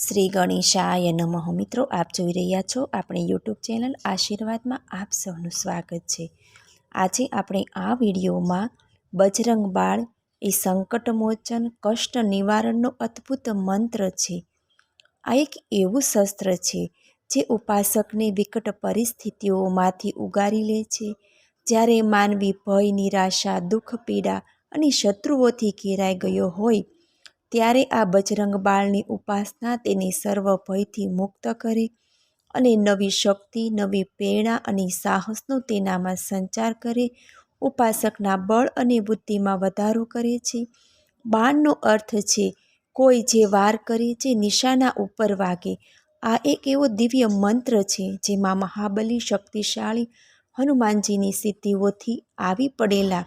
શ્રી ગણેશાય નમઃ. મિત્રો, આપ જોઈ રહ્યા છો આપણી યુટ્યુબ ચેનલ આશીર્વાદમાં આપ સૌનું સ્વાગત છે. આજે આપણે આ વિડીયોમાં બજરંગ બાળ એ સંકટમોચન, કષ્ટ નિવારણનો અદ્ભુત મંત્ર છે. આ એક એવું શસ્ત્ર છે જે ઉપાસકને વિકટ પરિસ્થિતિઓમાંથી ઉગારી લે છે. જ્યારે માનવી ભય નિરાશા દુઃખ પીડા અને શત્રુઓથી ઘેરાઈ ગયો હોય ત્યારે આ બજરંગ બાળની ઉપાસના તેને સર્વ ભયથી મુક્ત કરે અને નવી શક્તિ, નવી પ્રેરણા અને સાહસનો તેનામાં સંચાર કરે ઉપાસકના બળ અને બુદ્ધિમાં વધારો કરે છે. બાણનો અર્થ છે, કોઈ જે વાર કરે, જે નિશાના ઉપર વાગે. આ એક એવો દિવ્ય મંત્ર છે જેમાં મહાબલી શક્તિશાળી હનુમાનજીની સિદ્ધિઓથી આવી પડેલા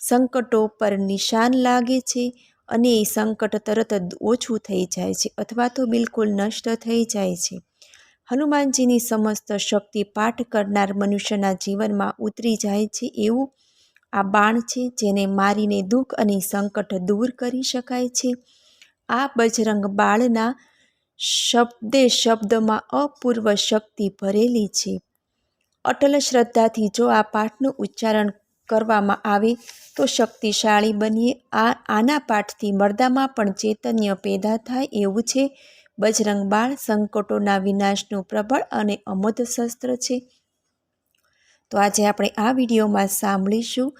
સંકટો પર નિશાન લાગે છે અને એ સંકટ તરત જ ઓછું થઈ જાય છે અથવા તો બિલકુલ નષ્ટ થઈ જાય છે. હનુમાનજીની સમસ્ત શક્તિ પાઠ કરનાર મનુષ્યના જીવનમાં ઉતરી જાય છે એવું આ બાણ છે જેને મારીને દુઃખ અને સંકટ દૂર કરી શકાય છે. આ બજરંગ બાળના શબ્દે શબ્દમાં અપૂર્વ શક્તિ ભરેલી છે. અટલ શ્રદ્ધાથી જો આ પાઠનું ઉચ્ચારણ કરવામાં આવે, તો શક્તિશાળી બનીએ. આ, આના પાઠથી મર્દામાં પણ ચૈતન્ય પેદા થાય એવું છે. બજરંગ બાળ સંકટોના વિનાશનું પ્રબળ અને અમોધ શસ્ત્ર છે. તો આજે આપણે આ વિડીયોમાં સાંભળીશું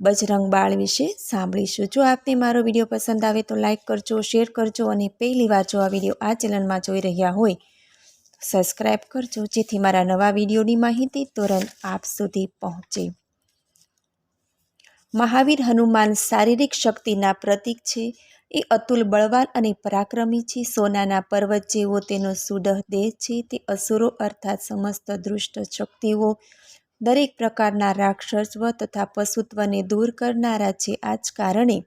બજરંગ બાળ વિશે સાંભળીશું. જો આપને મારો વીડિયો પસંદ આવે તો લાઇક કરજો, શેર કરજો અને પહેલી વાર જો આ વીડિયો આ ચેનલમાં જોઈ રહ્યા હોય, સબસ્ક્રાઈબ કરજો. જેથી મારા નવા વિડીયોની માહિતી તુરંત આપ સુધી પહોંચે. મહાવીર હનુમાન શારીરિક શક્તિના પ્રતીક છે. એ અતુલ બળવાન અને પરાક્રમી છે. સોનાના પર્વત જેવો તેનો સુડહ દેહ છે. તે અસુરો અર્થાત સમસ્ત દૃષ્ટ શક્તિઓ, દરેક પ્રકારના રાક્ષસત્વ તથા પશુત્વને દૂર કરનારા છે. આ જ કારણે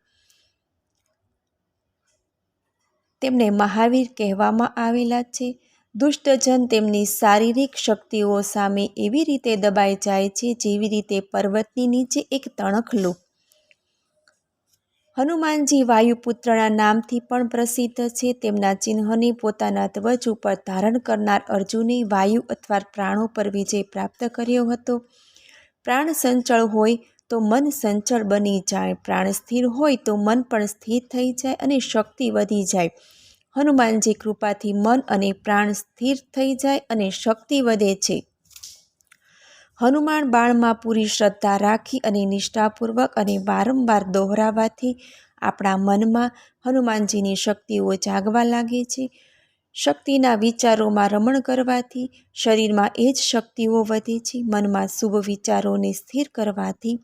તેમને મહાવીર કહેવામાં આવેલા છે. દુષ્ટજન તેમની શારીરિક શક્તિઓ સામે એવી રીતે દબાઈ જાય છે જેવી રીતે પર્વતની નીચે એક તણખલું હનુમાનજી વાયુપુત્રના નામથી પણ પ્રસિદ્ધ છે. તેમના ચિહ્નને પોતાના ધ્વજ ઉપર ધારણ કરનાર અર્જુને વાયુ અથવા પ્રાણો પર વિજય પ્રાપ્ત કર્યો હતો. પ્રાણ સંચળ હોય તો મન સંચળ બની જાય. પ્રાણ સ્થિર હોય તો મન પણ સ્થિર થઈ જાય અને શક્તિ વધી જાય. હનુમાનજી કૃપાથી મન અને પ્રાણ સ્થિર થઈ જાય અને શક્તિ વધે છે. હનુમાન બાળમાં પૂરી શ્રદ્ધા રાખી અને નિષ્ઠાપૂર્વક અને વારંવાર દોહરાવાથી આપણા મનમાં હનુમાનજીની શક્તિઓ જાગવા લાગે છે. શક્તિના વિચારોમાં રમણ કરવાથી શરીરમાં એ જ શક્તિઓ વધે છે. મનમાં શુભ વિચારોને સ્થિર કરવાથી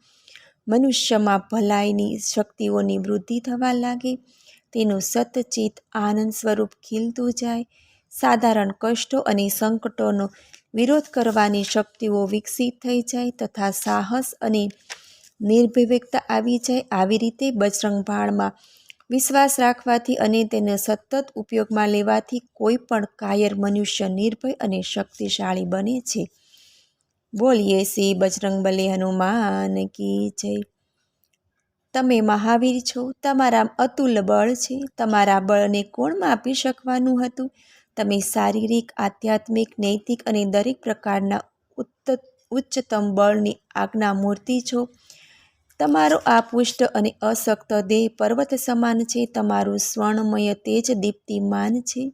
મનુષ્યમાં ભલાઈની શક્તિઓની વૃદ્ધિ થવા લાગે. તેનું સતચિત આનંદ સ્વરૂપ ખીલતું જાય. સાધારણ કષ્ટો અને સંકટોનો વિરોધ કરવાની શક્તિઓ વિકસિત થઈ જાય તથા સાહસ અને નિર્ભિવેકતા આવી જાય આવી રીતે બજરંગ બાળમાં વિશ્વાસ રાખવાથી અને તેને સતત ઉપયોગમાં લેવાથી કોઈ પણ કાયર મનુષ્ય નિર્ભય અને શક્તિશાળી બને છે. બોલીએ શ્રી બજરંગ બલે હનુમાન કી જય. તમે મહાવીર છો, તમારા અતુલ બળ છે, તમારા બળને કોણ માપી શકવાનું હતું? તમે શારીરિક, આધ્યાત્મિક, નૈતિક અને દરેક પ્રકારના ઉચ્ચતમ બળની આજ્ઞા મૂર્તિ છો. તમારો આ પુષ્ટ અને અશક્ત દેહ પર્વત સમાન છે. તમારું સ્વર્ણમય તેજ દીપ્તિમાન છે.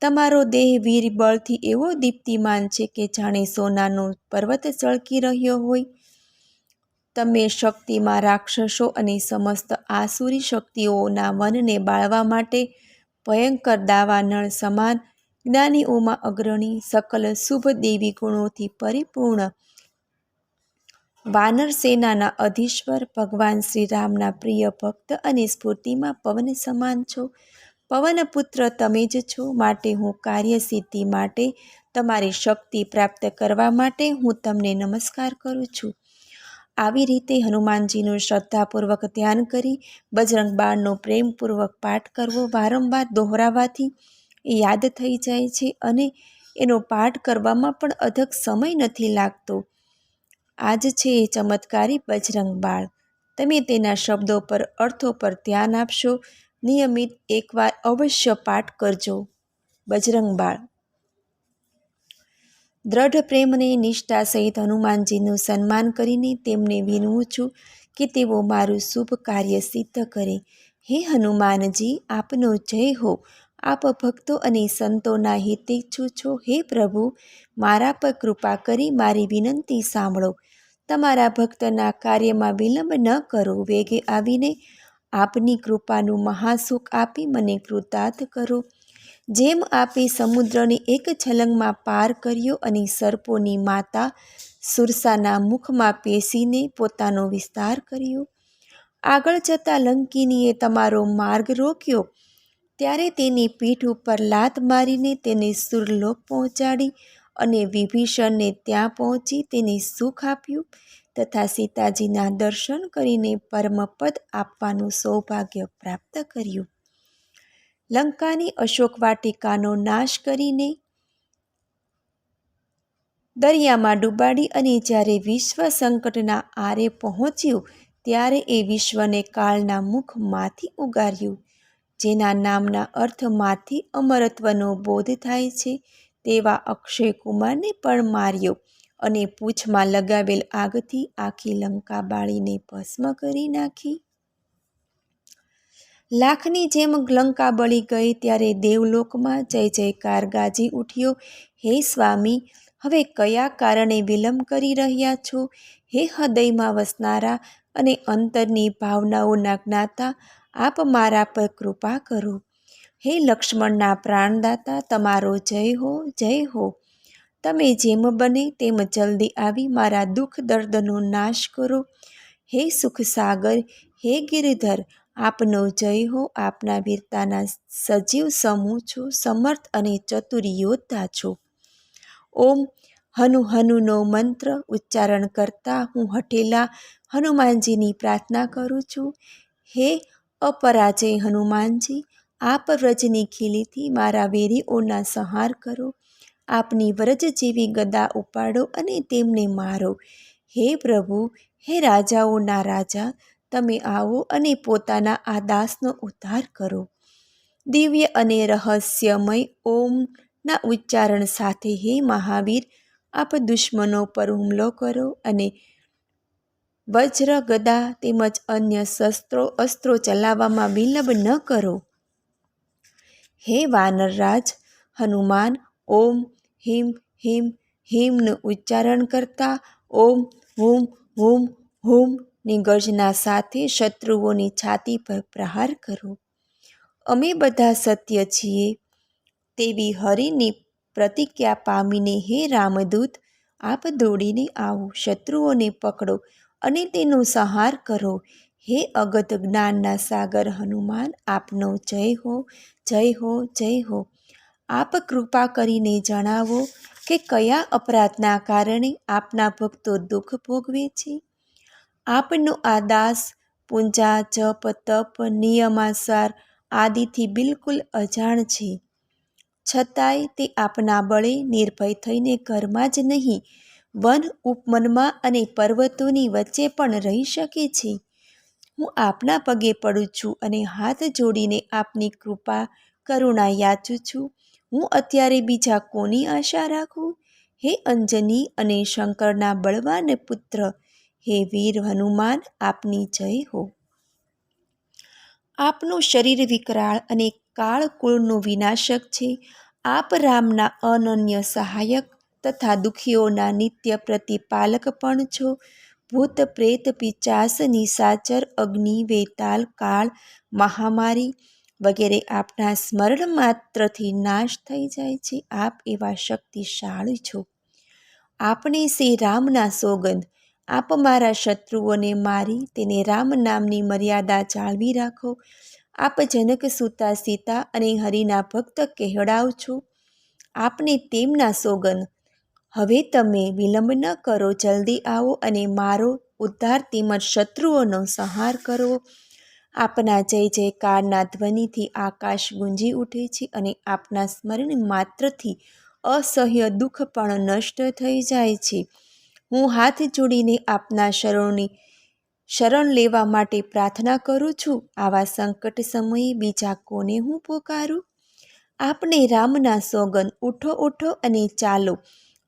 તમારો દેહ વીર બળથી એવો દીપ્તિમાન છે કે જાણે સોનાનો પર્વત ચળકી રહ્યો હોય. તમે શક્તિમાં રાક્ષસો અને સમસ્ત આસુરી શક્તિઓના વનને બાળવા માટે ભયંકર દાવાનળ સમાન જ્ઞાનીઓમાં અગ્રણી સકલ શુભ દેવી ગુણોથી પરિપૂર્ણ. વાનર સેનાના અધીશ્વર ભગવાન શ્રીરામના પ્રિય ભક્ત અને સ્ફૂર્તિમાં પવન સમાન છો. પવનપુત્ર તમે જ છો. માટે હું કાર્યસિદ્ધિ માટે તમારી શક્તિ પ્રાપ્ત કરવા માટે હું તમને નમસ્કાર કરું છું. આવી રીતે હનુમાનજીનું શ્રદ્ધાપૂર્વક ધ્યાન કરી બજરંગ બાણનો પ્રેમપૂર્વક પાઠ કરવો વારંવાર દોહરાવાથી યાદ થઈ જાય છે અને એનો પાઠ કરવામાં પણ અધક સમય નથી લાગતો. આ જ છે એ ચમત્કારી બજરંગ બાળ તમે તેના શબ્દો પર, અર્થો પર ધ્યાન આપશો. નિયમિત એકવાર અવશ્ય પાઠ કરજો. બજરંગ બાળ દ્રઢ પ્રેમને, નિષ્ઠા સહિત હનુમાનજીનું સન્માન કરીને તેમને વિનવું છું કે તેઓ મારું શુભ કાર્ય સિદ્ધ કરે. હે હનુમાનજી, આપનો જય હો. આપ ભક્તો અને સંતોના હિતેચ્છુ છો. હે પ્રભુ, મારા પર કૃપા કરી મારી વિનંતી સાંભળો. તમારા ભક્તના કાર્યમાં વિલંબ ન કરો. વેગે આવીને આપની કૃપાનું મહાસુખ આપી મને કૃતાર્થ કરો. જેમ આપે સમુદ્રને એક છલંગમાં પાર કર્યો અને સર્પોની માતા સુરસાના મુખમાં પેસીને પોતાનો વિસ્તાર કર્યો. આગળ જતા લંકિનીએ તમારો માર્ગ રોક્યો. ત્યારે તેની પીઠ ઉપર લાત મારીને તેને સુરલોક પહોંચાડી અને વિભીષણને ત્યાં પહોંચી તેને સુખ આપ્યું તથા સીતાજીના દર્શન કરીને પરમપદ આપવાનું સૌભાગ્ય પ્રાપ્ત કર્યું. લંકાની અશોક વાટિકાનો નાશ કરીને દરિયામાં ડૂબાડી અને જ્યારે વિશ્વ સંકટના આરે પહોંચ્યું, ત્યારે એ વિશ્વને કાળના મુખમાંથી ઉગાર્યું, જેના નામના અર્થમાંથી અમરત્વનો બોધ થાય છે, તેવા અક્ષય કુમારને પણ માર્યો અને પૂંછમાં લગાવેલ આગથી આખી લંકા બાળીને ભસ્મ કરી નાખી. લાખની જેમ લંકા બળી ગઈ ત્યારે દેવલોકમાં જય જયકાર ગાજી ઉઠ્યો. હે સ્વામી, હવે કયા કારણે વિલંબ કરી રહ્યા છો? હે હૃદયમાં વસનારા અને અંતરની ભાવનાઓના જ્ઞાતા, આપ મારા પર કૃપા કરો. હે લક્ષ્મણના પ્રાણદાતા, તમારો જય હો જય હો. તમે જેમ બને તેમ જલ્દી આવી મારા દુઃખ દર્દનો નાશ કરો. હે સુખસાગર, હે ગિરિધર આપનો જય હો, આપના વીરતાના સજીવ સમૂહ છો, સમર્થ અને ચતુર યોદ્ધા છો. ઓમ હનુ હનુનો મંત્ર ઉચ્ચારણ કરતા હું હઠેલા હનુમાનજીની પ્રાર્થના કરું છું. હે અપરાજય હનુમાનજી, આપ વ્રજની ખીલીથી મારા વેરીઓના સંહાર કરો. આપની વ્રજ જેવી ગદા ઉપાડો અને તેમને મારો. હે પ્રભુ, હે રાજાઓના રાજા તમે આવો અને પોતાના આ દાસનો ઉદ્ધાર કરો. દિવ્ય અને રહસ્યમય ઓમના ઉચ્ચારણ સાથે હે મહાવીર, આપ દુશ્મનો પર હુમલો કરો અને વજ્ર, ગદા તેમજ અન્ય શસ્ત્રો, અસ્ત્રો ચલાવવામાં વિલંબ ન કરો. હે વાનરરાજ હનુમાન, ઓમ હિમ હિમ, હિમનું ઉચ્ચારણ કરતા ઓમ, હુમ હુમ હુમ ની ગર્જના સાથે શત્રુઓની છાતી પર પ્રહાર કરો. અમે બધા સત્ય છીએ. તેવી હરિની પ્રતિજ્ઞા પામીને હે રામદૂત, આપ દોડીને આવો, શત્રુઓને પકડો અને તેનો સંહાર કરો. હે અગત જ્ઞાનના સાગર, હનુમાન, આપનો જય હો જય હો જય હો. આપ કૃપા કરીને જણાવો કે કયા અપરાધના કારણે આપના ભક્તો દુઃખ ભોગવે છે? આપનો આ દાસ પૂંજા, જપ, તપ, નિયમાસાર આદિથી બિલકુલ અજાણ છે. છતાંય તે આપના બળે નિર્ભય થઈને ઘરમાં જ નહીં, વન ઉપમનમાં અને પર્વતોની વચ્ચે પણ રહી શકે છે. હું આપના પગે પડું છું અને હાથ જોડીને આપની કૃપા, કરુણા યાચું છું. હું અત્યારે બીજા કોની આશા રાખું? હે અંજની અને શંકરના બળવાન પુત્ર હે વીર હનુમાન, આપની જય હો. આપનું શરીર વિકરાળ અને કાળ કુળનું વિનાશક છે. આપ રામના અનન્ય સહાયક તથા દુઃખીઓના નિત્ય પ્રતિપાલક પણ છો. ભૂત પ્રેત પિચાસ નિસાચર અગ્નિ, વેતાલ, કાળ, મહામારી વગેરે આપના સ્મરણ માત્રથી નાશ થઈ જાય છે. આપ એવા શક્તિશાળી છો. આપણે શ્રી રામના સોગંદ આપ મારા શત્રુઓને મારી, તેને રામ નામની મર્યાદા જાળવી રાખો. આપ જનક સુતા સીતા અને હરિના ભક્ત કહેવડાવ છો. આપને તેમના સોગન હવે તમે વિલંબ ન કરો, જલ્દી આવો અને મારો ઉદ્ધાર તેમજ શત્રુઓનો સંહાર કરો. આપના જય જયકારના ધ્વનિથી આકાશ ગુંજી ઉઠે છે અને આપના સ્મરણ માત્રથી અસહ્ય દુઃખ પણ નષ્ટ થઈ જાય છે. હું હાથ જોડીને આપના શરણની શરણ લેવા માટે પ્રાર્થના કરું છું. આવા સંકટ સમયે બીજા કોને હું પોકારું? આપને રામના સોગન ઉઠો ઉઠો અને ચાલો.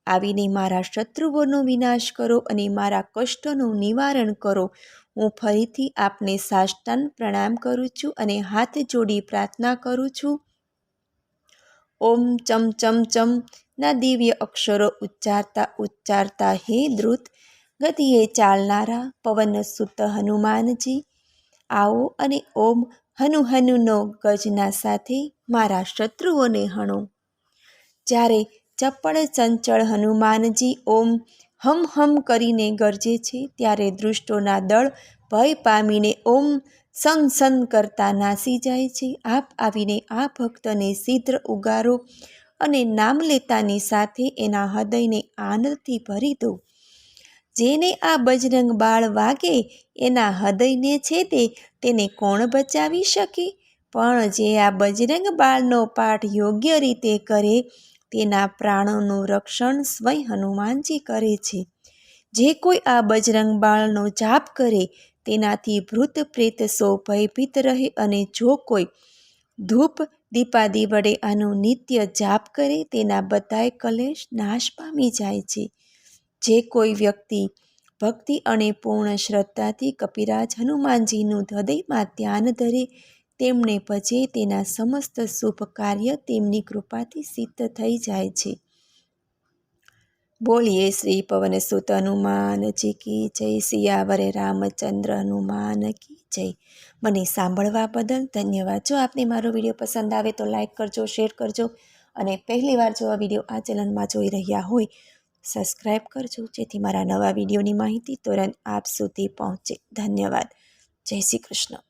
આવીને મારા શત્રુઓનો વિનાશ કરો અને મારા કષ્ટોનું નિવારણ કરો. હું ફરીથી આપને સાષ્ટાન પ્રણામ કરું છું અને હાથ જોડી પ્રાર્થના કરું છું. ઓમ ચમ ચમ ચમ. ના દિવ્ય અક્ષરો ઉચ્ચારતા ઉચ્ચારતા હે દ્રુત ગતિએ ચાલનારા પવન સુત હનુમાનજી. આવો અને ઓમ હનુ હનુનો ગજના સાથે મારા શત્રુઓને હણો. જ્યારે ચપળ ચંચળ હનુમાનજી ઓમ હમ હમ કરીને ગરજે છે, ત્યારે દૃષ્ટોના દળ ભય પામીને ઓમ સન સન કરતા નાસી જાય છે. આપ આવીને આ ભક્તને સિદ્ધ ઉગારો અને નામ લેતાની સાથે એના હૃદયને આનંદથી ભરી દો. જેને આ બજરંગ બાળ વાગે, એના હૃદયને છે તેને કોણ બચાવી શકે? પણ જે આ બજરંગ બાળનો પાઠ યોગ્ય રીતે કરે, તેના પ્રાણોનું રક્ષણ સ્વયં હનુમાનજી કરે છે. જે કોઈ આ બજરંગ બાળનો જાપ કરે તેનાથી ભૂત પ્રેત સો ભયભીત રહે અને જો કોઈ ધૂપ દીપાદી વડે આનો નિત્ય જાપ કરે, તેના બધાય કલેશ નાશ પામી જાય છે. જે કોઈ વ્યક્તિ ભક્તિ અને પૂર્ણ શ્રદ્ધાથી કપિરાજ હનુમાનજીનું હૃદયમાં ધ્યાન ધરે, તેમને ભજે તેના સમસ્ત શુભ કાર્ય તેમની કૃપાથી સિદ્ધ થઈ જાય છે. બોલીએ શ્રી પવન સુત હનુમાનજી કી જય સિયાવરે રામચંદ્ર હનુમાન કી જય. મને સાંભળવા બદલ ધન્યવાદ. જો આપને મારો વીડિયો પસંદ આવે તો લાઇક કરજો, શેર કરજો અને પહેલીવાર જો આ વીડિયો આ ચેનલમાં જોઈ રહ્યા હોય સબસ્ક્રાઈબ કરજો. જેથી મારા નવા વિડીયોની માહિતી તુરંત આપ સુધી પહોંચે. ધન્યવાદ. જય શ્રી કૃષ્ણ.